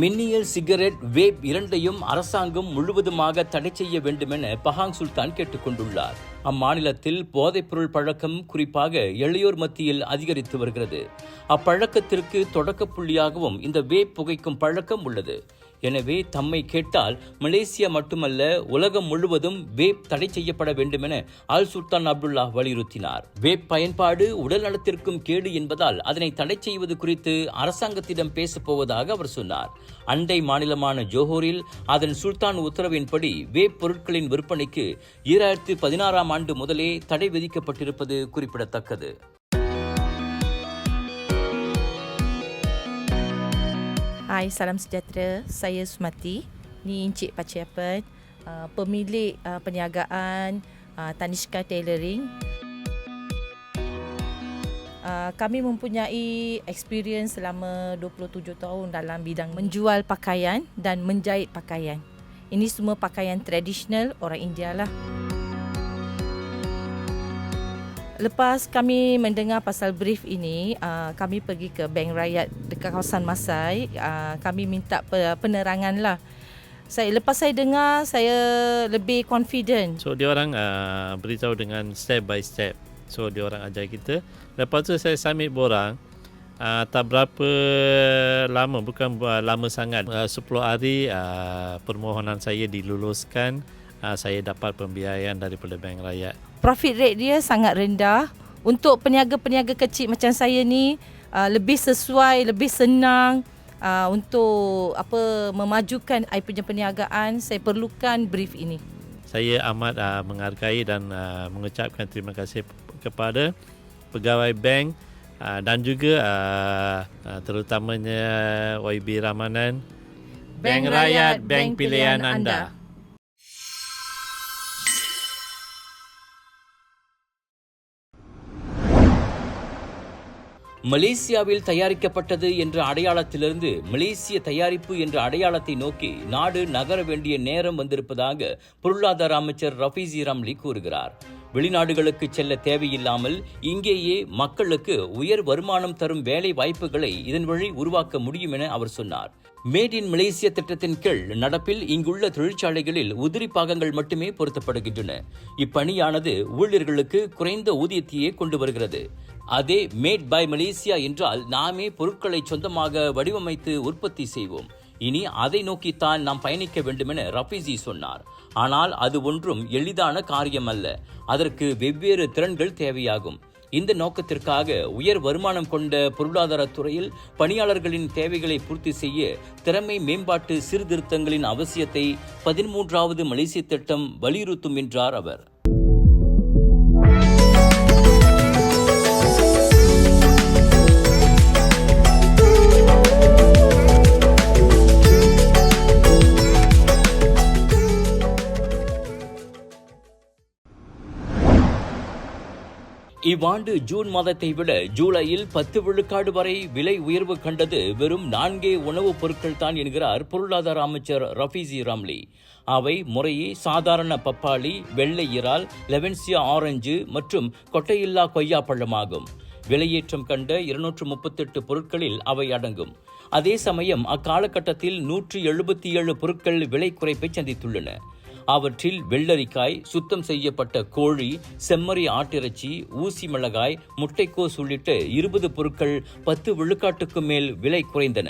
மின்னியல் cigarette vape இரண்டையும் அரசாங்கம் முழுவதுமாக தடை செய்ய வேண்டுமென பஹாங் சுல்தான் கேட்டுக்கொண்டுள்ளார் அம்மாநிலத்தில் போதைப்பொருள் பழக்கம் குறிப்பாக இளையோர் மத்தியில் அதிகரித்து வருகிறது. அப்பழக்கத்திற்கு தொடக்க புள்ளியாகவும் இந்த வேப் புகைக்கும் பழக்கம் உள்ளது. எனவே தம்மை கேட்டால் மலேசியா மட்டுமல்ல உலகம் முழுவதும் வேப் தடை செய்யப்பட வேண்டுமென அல் சுல்தான் அப்துல்லா வலியுறுத்தினார். வேப் பயன்பாடு உடல் நலத்திற்கும் கேடு என்பதால் அதனை தடை செய்வது குறித்து அரசாங்கத்திடம் பேசப்போவதாக அவர் சொன்னார். அண்டை மாநிலமான ஜோஹோரில் அதன் சுல்தான் உத்தரவின்படி வேப் பொருட்களின் விற்பனைக்கு ஈராயிரத்து பதினாறாம் ஆண்டு முதலே தடை விதிக்கப்பட்டிருப்பது குறிப்பிடத்தக்கது. Hai, salam sejahtera. Saya Sumati. Ni Encik Paciapan, uh, pemilik uh, perniagaan uh, Tanishka Tailoring. Uh, kami mempunyai experience selama 27 tahun dalam bidang menjual pakaian dan menjahit pakaian. Ini semua pakaian tradisional orang India lah. Lepas kami mendengar pasal brief ini, uh, kami pergi ke Bank Rakyat dekat kawasan Masai. Uh, kami minta pe- penerangan lah. Saya lepas saya dengar, saya lebih confident. So dia orang uh, beritahu dengan step by step. So dia orang ajar kita. Lepas tu saya submit borang. Uh, tak berapa lama, bukan uh, lama sangat. Uh, 10 hari uh, permohonan saya diluluskan. Uh, saya dapat pembiayaan daripada Bank Rakyat. Profit rate dia sangat rendah. Untuk peniaga-peniaga kecil macam saya ni, uh, lebih sesuai, lebih senang uh, untuk apa memajukan I punya perniagaan. Saya perlukan brief ini. Saya amat uh, menghargai dan uh, mengucapkan terima kasih kepada pegawai bank uh, dan juga uh, uh, terutamanya YB Ramanan Bank Rakyat, bank pilihan anda. மலேசியாவில் தயாரிக்கப்பட்டது என்ற அடையாளத்திலிருந்து மலேசிய தயாரிப்பு என்ற அடையாளத்தை நோக்கி நாடு நகர வேண்டிய நேரம் வந்திருப்பதாக பொருளாதார அமைச்சர் ரஃபீசி ரம்லி கூறுகிறார். வெளிநாடுகளுக்கு செல்ல தேவையில்லாமல் இங்கேயே மக்களுக்கு உயர் வருமானம் தரும் வேலை வாய்ப்புகளை இதன் வழி உருவாக்க முடியும் என அவர் சொன்னார். மேட் இன் மலேசிய திட்டத்தின் கீழ் நடப்பில் இங்குள்ள தொழிற்சாலைகளில் உதிரி பாகங்கள் மட்டுமே பொருத்தப்படுகின்றன. இப்பணியானது ஊழியர்களுக்கு குறைந்த ஊதியத்தையே கொண்டு வருகிறது. அதே மேட் பை மலேசியா என்றால் நாமே பொருட்களை சொந்தமாக வடிவமைத்து உற்பத்தி செய்வோம். இனி அதை நோக்கித்தான் நாம் பயணிக்க வேண்டுமென ரஃபீசி சொன்னார். ஆனால் அது ஒன்றும் எளிதான காரியம் அல்ல அதற்கு வெவ்வேறு திறன்கள் தேவையாகும். இந்த நோக்கத்திற்காக உயர் வருமானம் கொண்ட பொருளாதாரத் துறையில் பணியாளர்களின் தேவைகளை பூர்த்தி செய்ய திறமை மேம்பாட்டு சீர்திருத்தங்களின் அவசியத்தை பதிமூன்றாவது மலேசிய திட்டம் வலியுறுத்தும் என்றார் அவர். இவ்வாண்டு ஜூன் மாதத்தை விட ஜூலையில் பத்து விழுக்காடு வரை விலை உயர்வு கண்டது வெறும் நான்கே உணவுப் பொருட்கள் தான் என்கிறார் பொருளாதார அமைச்சர் ரஃபீசி ராம்லி. அவை முறையே சாதாரண பப்பாளி வெள்ளை இறால் லெவன்சியா ஆரஞ்சு மற்றும் கொட்டையில்லா கொய்யா பழமாகும் விலையேற்றம் கண்ட இருநூற்று முப்பத்தெட்டு பொருட்களில் அவை அடங்கும். அதே சமயம் அக்காலகட்டத்தில் நூற்றி எழுபத்தி ஏழு பொருட்கள் விலை குறைப்பை சந்தித்துள்ளன. அவற்றில் வெள்ளரிக்காய் சுத்தம் செய்யப்பட்ட கோழி செம்மறி ஆட்டிறைச்சி ஊசி மிளகாய் முட்டைக்கோஸ் உள்ளிட்ட இருபது பொருட்கள் பத்து விழுக்காட்டுக்கு மேல் விலை குறைந்தன.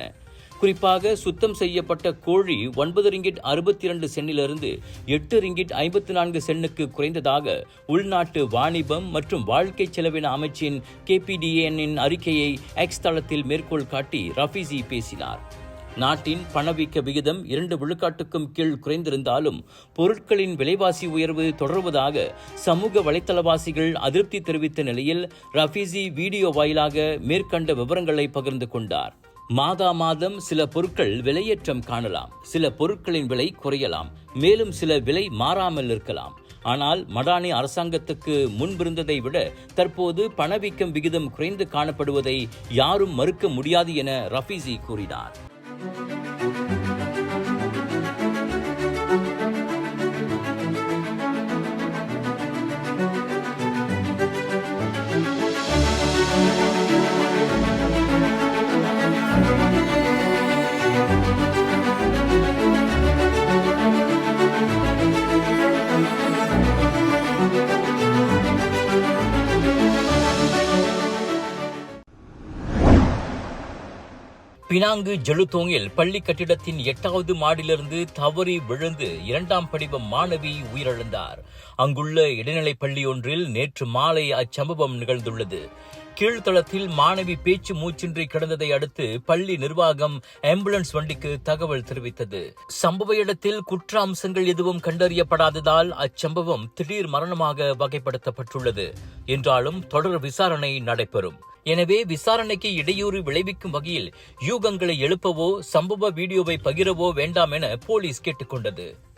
குறிப்பாக சுத்தம் செய்யப்பட்ட கோழி ஒன்பது ரிங்கிட் அறுபத்தி இரண்டு சென்னிலிருந்து எட்டு ரிங்கிட் ஐம்பத்தி நான்கு சென்னுக்கு குறைந்ததாக உள்நாட்டு வாணிபம் மற்றும் வாழ்க்கை செலவின அமைச்சின் கேபிடிஎன்னின் அறிக்கையை எக்ஸ் தளத்தில் மேற்கோள் காட்டி ரஃபீசி பேசினார். நாட்டின் பணவீக்க விகிதம் இரண்டு விழுக்காட்டுக்கும் கீழ் குறைந்திருந்தாலும் பொருட்களின் விலைவாசி உயர்வு தொடர்வதாக சமூக வலைத்தளவாசிகள் அதிருப்தி தெரிவித்த நிலையில் ரஃபீசி வீடியோ வாயிலாக மேற்கண்ட விவரங்களை பகிர்ந்து கொண்டார். மாதா மாதம் சில பொருட்கள் விலையேற்றம் காணலாம். சில பொருட்களின் விலை குறையலாம். மேலும் சில விலை மாறாமல் இருக்கலாம். ஆனால் மடானி அரசாங்கத்துக்கு முன்பிருந்ததை விட தற்போது பணவீக்கம் விகிதம் குறைந்து காணப்படுவதை யாரும் மறுக்க முடியாது என ரஃபீசி கூறினார். Música பினாங்கு ஜெலுத்தோங்கில் பள்ளி கட்டிடத்தின் எட்டாவது மாடியிலிருந்து தவறி விழுந்து இரண்டாம் படிவ மாணவி உயிரிழந்தார். அங்குள்ள இடைநிலைப் பள்ளி ஒன்றில் நேற்று மாலை அச்சம்பவம் நிகழ்ந்துள்ளது. கீழ்த்தளத்தில் மாணவி பேச்சு மூச்சின்றி கிடந்ததை அடுத்து பள்ளி நிர்வாகம் ஆம்புலன்ஸ் வண்டிக்கு தகவல் தெரிவித்தது. சம்பவ இடத்தில் குற்ற அம்சங்கள் எதுவும் கண்டறியப்படாததால் அச்சம்பவம் திடீர் மரணமாக வகைப்படுத்தப்பட்டுள்ளது. என்றாலும் தொடர் விசாரணை நடைபெறும். எனவே விசாரணைக்கு இடையூறு விளைவிக்கும் வகையில் யூகங்களை எழுப்பவோ சம்பவ வீடியோவை பகிரவோ வேண்டாம் என போலீஸ் கேட்டுக்கொண்டது.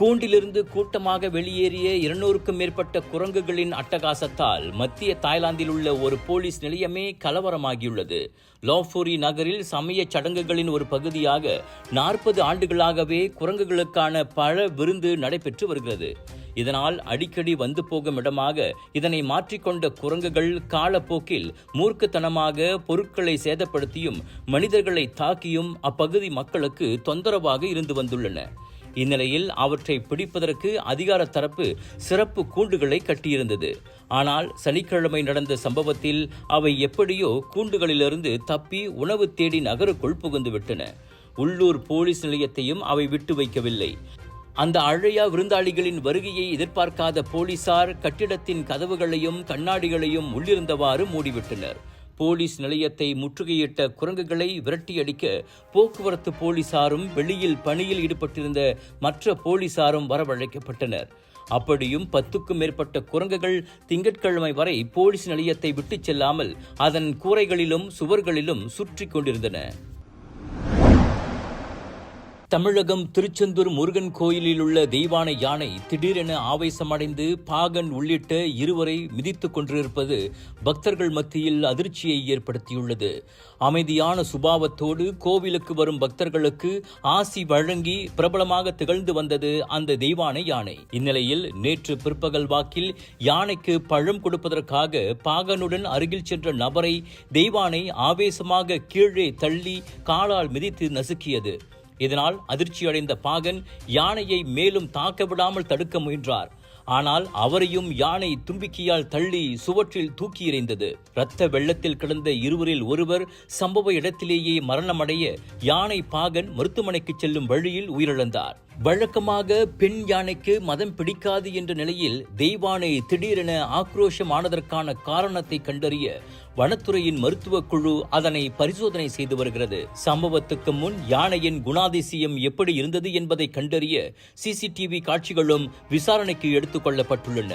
கூண்டிலிருந்து கூட்டமாக வெளியேறிய இருநூறுக்கும் மேற்பட்ட குரங்குகளின் அட்டகாசத்தால் மத்திய தாய்லாந்தில் உள்ள ஒரு போலீஸ் நிலையமே கலவரமாகியுள்ளது. லோஃபூரி நகரில் சமய சடங்குகளின் ஒரு பகுதியாக நாற்பது ஆண்டுகளாகவே குரங்குகளுக்கான பழ விருந்து நடைபெற்று வருகிறது. இதனால் அடிக்கடி வந்து போகும் இடமாக இதனை மாற்றிக்கொண்ட குரங்குகள் காலப்போக்கில் மூர்க்கத்தனமாக பொருட்களை சேதப்படுத்தியும் மனிதர்களை தாக்கியும் அப்பகுதி மக்களுக்கு தொந்தரவாக இருந்து வந்துள்ளன. இந்நிலையில் அவற்றை பிடிப்பதற்கு அதிகார தரப்பு சிறப்பு கூண்டுகளை கட்டியிருந்தது. ஆனால் சனிக்கிழமை நடந்த சம்பவத்தில் அவை எப்படியோ கூண்டுகளிலிருந்து தப்பி உணவு தேடி நகருக்குள் புகுந்துவிட்டன. உள்ளூர் போலீஸ் நிலையத்தையும் அவை விட்டு வைக்கவில்லை. அந்த அழையா விருந்தாளிகளின் வருகையை எதிர்பார்க்காத போலீசார் கட்டிடத்தின் கதவுகளையும் கண்ணாடிகளையும் உள்ளிருந்தவாறு மூடிவிட்டனர். போலீஸ் நிலையத்தை முற்றுகையிட்ட குரங்குகளை விரட்டியடிக்க போக்குவரத்து போலீசாரும் வெளியில் பணியில் ஈடுபட்டிருந்த மற்ற போலீசாரும் வரவழைக்கப்பட்டனர். அப்படியும் பத்துக்கும் மேற்பட்ட குரங்குகள் திங்கட்கிழமை வரை போலீஸ் நிலையத்தை விட்டுச் செல்லாமல் அதன் கூரைகளிலும் சுவர்களிலும் சுற்றிக் கொண்டிருந்தன. தமிழகம் திருச்செந்தூர் முருகன் கோயிலில் உள்ள தெய்வான யானை திடீரென ஆவேசமடைந்து பாகன் உள்ளிட்ட இருவரை மிதித்துக் கொண்டிருப்பது பக்தர்கள் மத்தியில் அதிர்ச்சியை ஏற்படுத்தியுள்ளது. அமைதியான சுபாவத்தோடு கோவிலுக்கு வரும் பக்தர்களுக்கு ஆசி வழங்கி பிரபலமாக திகழ்ந்து வந்தது அந்த தெய்வானை யானை. இந்நிலையில் நேற்று பிற்பகல் வாக்கில் யானைக்கு பழம் கொடுப்பதற்காக பாகனுடன் அருகில் சென்ற நபரை தெய்வானை ஆவேசமாக கீழே தள்ளி காலால் மிதித்து நசுக்கியது. இதனால் அதிர்ச்சியடைந்த பாகன் யானையை மேலும் தாக்க விடாமல் தடுக்க முயன்றார். ஆனால் அவரையும் யானை தும்பிக்கையால் தள்ளி சுவற்றில் தூக்கி எறிந்தது. இரத்த வெள்ளத்தில் கிடந்த இருவரில் ஒருவர் சம்பவ இடத்திலேயே மரணமடைய யானை பாகன் மருத்துவமனைக்கு செல்லும் வழியில் உயிரிழந்தார். வழக்கமாக பெண் யானைக்கு மதம் பிடிக்காது என்ற நிலையில் தெய்வானை திடீரென ஆக்ரோஷமானதற்கான காரணத்தை கண்டறிய வனத்துறையின் மருத்துவக் குழு அதனை பரிசோதனை செய்து வருகிறது. சம்பவத்துக்கு முன் யானையின் குணாதிசயம் எப்படி இருந்தது என்பதை கண்டறிய சிசிடிவி காட்சிகளும் விசாரணைக்கு எடுத்துக் கொள்ளப்பட்டுள்ளன.